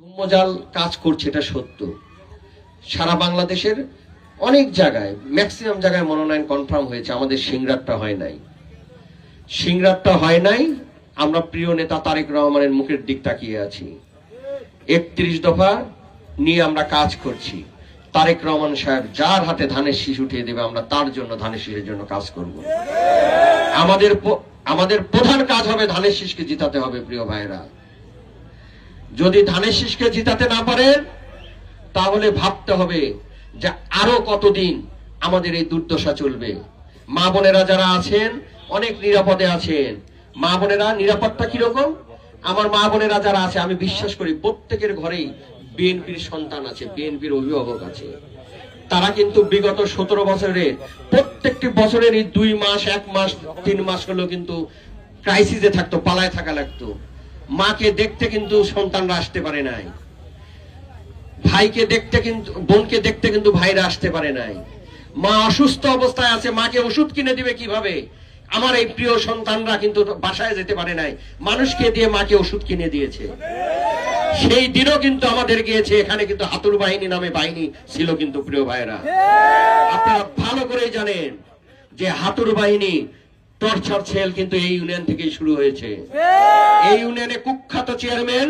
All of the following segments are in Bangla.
ধূম্রজাল কাজ করছে, এটা সত্য। সারা বাংলাদেশের অনেক জায়গায় ম্যাক্সিমাম জায়গায় মনোনয়ন কনফার্ম হয়েছে, আমাদের সিংরাটটা হয় নাই। সিংরাটটা হয় নাই, আমরা প্রিয় নেতা তারেক রহমানের মুখের দিক তাকিয়ে আছি। একত্রিশ দফা নিয়ে আমরা কাজ করছি। তারেক রহমান সাহেব যার হাতে ধানের শীষ উঠিয়ে দেবে, আমরা তার জন্য ধানের শীষের জন্য কাজ করব। আমাদের আমাদের প্রধান কাজ হবে ধানের শীষকে জিতাতে হবে, প্রিয় ভাইরা যদি ধানের শীষকে জিতাতে না পারেন তাহলে ভাবতে হবে যে আরও কতদিন আমাদের এই দুর্দশা চলবে। মা বোনেরা যারা আছেন, অনেক নিরাপদে আছেন। মা বোনেরা, নিরাপত্তা কীরকম? আমার মা বোনেরা যারা আছে, আমি বিশ্বাস করি প্রত্যেকের ঘরেই বিএনপির সন্তান আছে, বিএনপির অভিভাবক আছে। তারা কিন্তু বিগত সতেরো বছরের প্রত্যেকটি বছরের এই দুই মাস, এক মাস, তিন মাস হলো কিন্তু ক্রাইসিসে থাকতো, পালায় থাকা লাগতো। মাকে দেখতে কিন্তু সন্তানরা আসতে পারে নাই। ভাইকে দেখতে কিন্তু বোনকে দেখতে কিন্তু ভাইরা আসতে পারে নাই। মা অসুস্থ অবস্থায় আছে, মাকে ওষুধ কিনে দিবে কীভাবে? আমার এই প্রিয় সন্তানরা কিন্তু বাসায় যেতে পারে নাই। মানুষকে দিয়ে মাকে ওষুধ কিনে দিয়েছে। সেই দিনও কিন্তু আমাদের গিয়েছে, এখানে কিন্তু হাতুর বাহিনী নামে বাহিনী ছিল কিন্তু প্রিয় ভাইরা আপনারা ভালো করেই জানেন যে হাতুর বাহিনী টর্চার সেল কিন্তু এই ইউনিয়ন থেকেই শুরু হয়েছে। এই ইউনিয়নে কুখ্যাত চেয়ারম্যান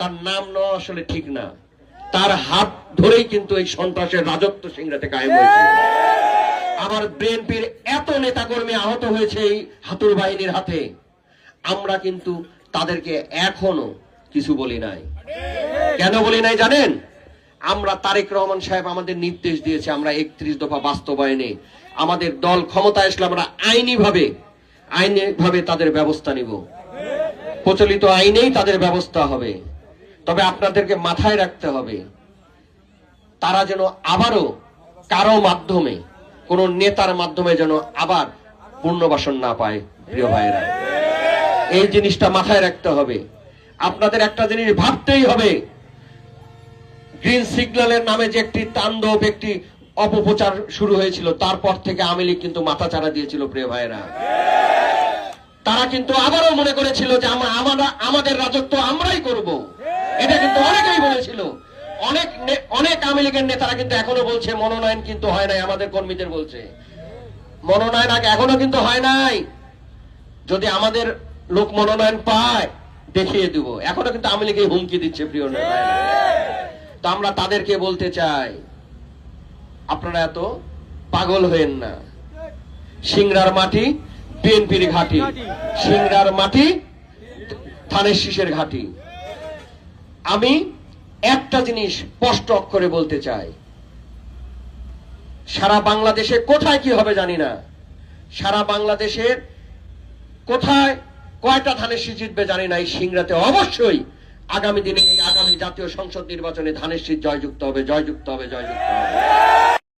তার নাম নেওয়া আসলে ঠিক না। তার হাত ধরেই কিন্তু এই সন্ত্রাসের রাজত্ব সিংরাতে কায়েম হয়েছে। আমার বিএনপির এত নেতাকর্মী আহত হয়েছে এই হাতুর বাহিনীর হাতে। আমরা কিন্তু তাদেরকে এখনও কিছু বলি নাই। কেন বলি নাই জানেন? আমরা তারেক রহমান সাহেব আমাদের নির্দেশ দিয়েছে, আমরা একত্রিশ দফা বাস্তবায়নে আমাদের দল ক্ষমতা আসলে আমরা আইনি ভাবে আইনি ভাবে তাদের ব্যবস্থা নিব। প্রচলিত আইনেই তাদের ব্যবস্থা হবে। তবে আপনাদেরকে মাথায় রাখতে হবে, তারা যেন আবারও কারও মাধ্যমে, কোন নেতার মাধ্যমে যেন আবার পুনর্বাসন না পায়, প্রিয় ভাইয়েরা। এই জিনিসটা মাথায় রাখতে হবে। আপনাদের একটা জিনিস ভাবতেই হবে গ্রিন সিগন্যালের নামে যে একটি তাণ্ডব, একটি অপপ্রচার শুরু হয়েছিল, তারপর থেকে আওয়ামী লীগ কিন্তু মাথা চাড়া দিয়েছিল, প্রিয় ভাইয়েরা। তারা কিন্তু আবারও মনে করেছিল যে আমরা, আমাদের রাজত্ব আমরাই করব। এটা কিন্তু অনেকেই বলেছিল। অনেক অনেক আওয়ামী লীগের নেতারা কিন্তু এখনও বলছে, মনোনয়ন কিন্তু হয় নাই, আমাদের কর্মীদের বলছে। মনোনয়ন আগে এখনও কিন্তু হয় নাই। যদি আমাদের লোক মনোনয়ন পায়, দেখিয়ে দিব। এখনও কিন্তু আওয়ামী লীগের হুমকি দিচ্ছে, প্রিয় নেতারা। তো আমরা তাদেরকে বলতে চাই, আপনারা এত পাগল হয়েন না। সিংড়ার মাটি, বিএনপির ঘাটি। সিংড়ার মাটি ধানের শীষের ঘাটি। আমি একটা জিনিস স্পষ্ট অক্ষরে বলতে চাই। সারা বাংলাদেশে কোথায় কি হবে জানি না। সারা বাংলাদেশের কোথায় কয়টা ধানের শীষ জিতবে জানি না, এই সিংড়াতে অবশ্যই আগামী দিনে এই আগামী জাতীয় সংসদ নির্বাচনে ধানের শীত জয়যুক্ত হবে জয়যুক্ত হবে জয়যুক্ত হবে।